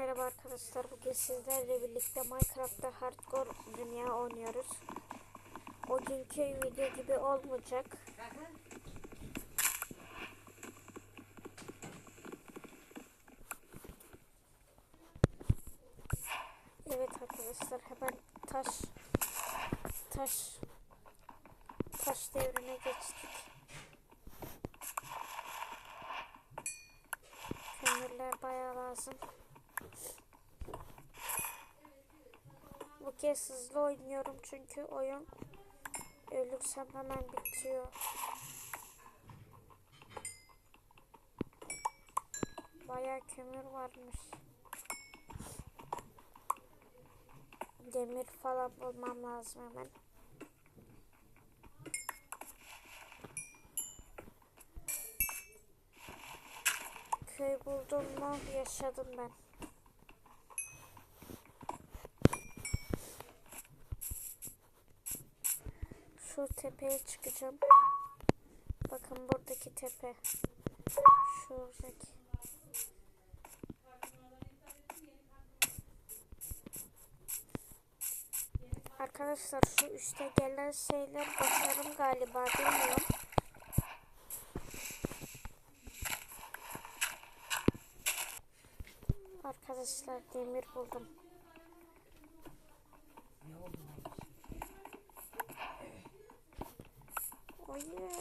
merhaba arkadaşlar. Bugün sizlerle birlikte Minecraft'ta hardcore dünya oynuyoruz. O günkü video gibi olmayacak. Evet arkadaşlar hemen taş taş taş devrine geçtik. Kömürler bayağı lazım. Bu kez hızlı oynuyorum çünkü oyun ölürsem hemen bitiyor. Bayağı kömür varmış. Demir falan bulmam lazım hemen. Köy buldum mu yaşadım ben. Şu tepeye çıkacağım. Bakın buradaki tepe. Şuradaki. Arkadaşlar şu üstte gelen şeyler başarım galiba bilmiyorum. Arkadaşlar demir buldum. Yeah.